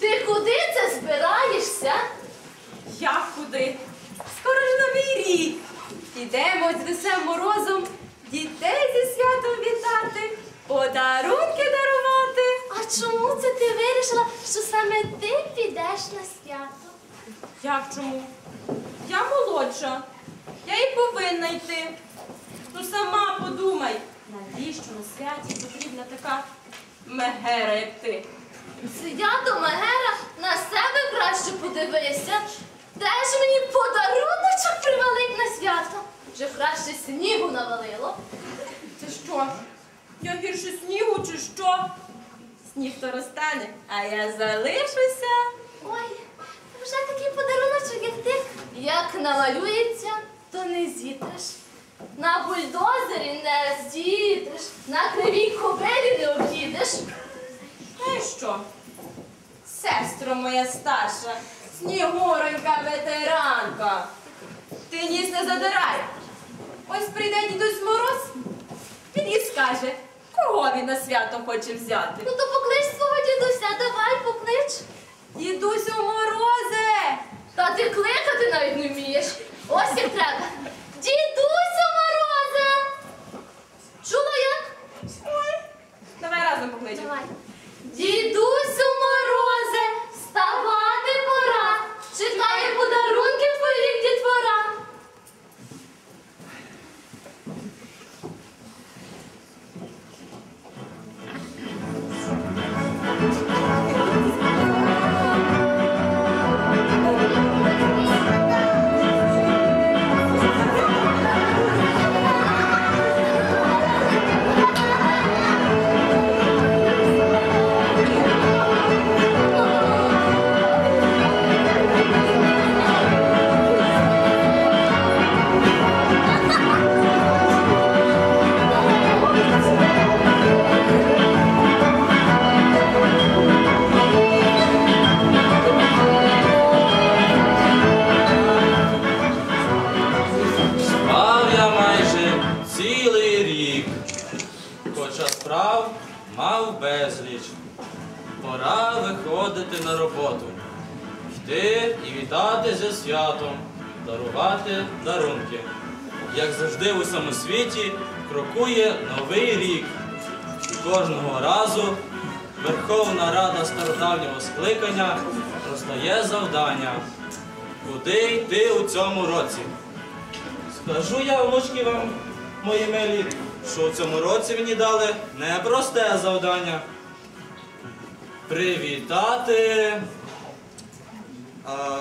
Ти куди це збираєшся? Як куди? Скоро ж новий рік. Ідемо з Десем Морозом дітей зі святом вітати, подарунки дарувати. А чому це ти вирішила, що саме ти підеш на свято? Як чому? Я молодша. Я і повинна йти. Ну сама подумай, навіщо на святі потрібна така мегера, як ти? Свято Мегера на себе краще подивися. Теж мені подаруночок привалить на свято. Вже краще снігу навалило. Це що? Я гірше снігу чи що? Сніг то розтане, а я залишуся. Ой, вже такий подаруночок, як ти. Як намалюється, то не зітриш. На бульдозері не зітриш, на Сестро моя старша, снігуронька ветеранка. Ти ніс не задирай. Ось прийде дідусь Мороз, він і скаже, кого він на свято хоче взяти. Ну то поклич свого дідуся, давай поклич. Дідусю Морозе! Та ти кликати навіть не вмієш. Ось як треба. Дідусю морозе! Чула як? Ой, давай разом покличемо. Давай. Дідусю хоча справ мав безліч. Пора виходити на роботу, йти і вітати зі святом, дарувати дарунки. Як завжди в усьому світі крокує новий рік. І кожного разу Верховна Рада стародавнього скликання роздає завдання, куди йти у цьому році. Скажу я, внучки вам, мої милі, що в цьому році мені дали непросте завдання. Привітати. А,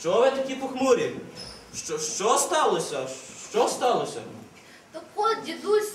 що ви такі похмурі? Що, що сталося? Що сталося? Так от, дідусь,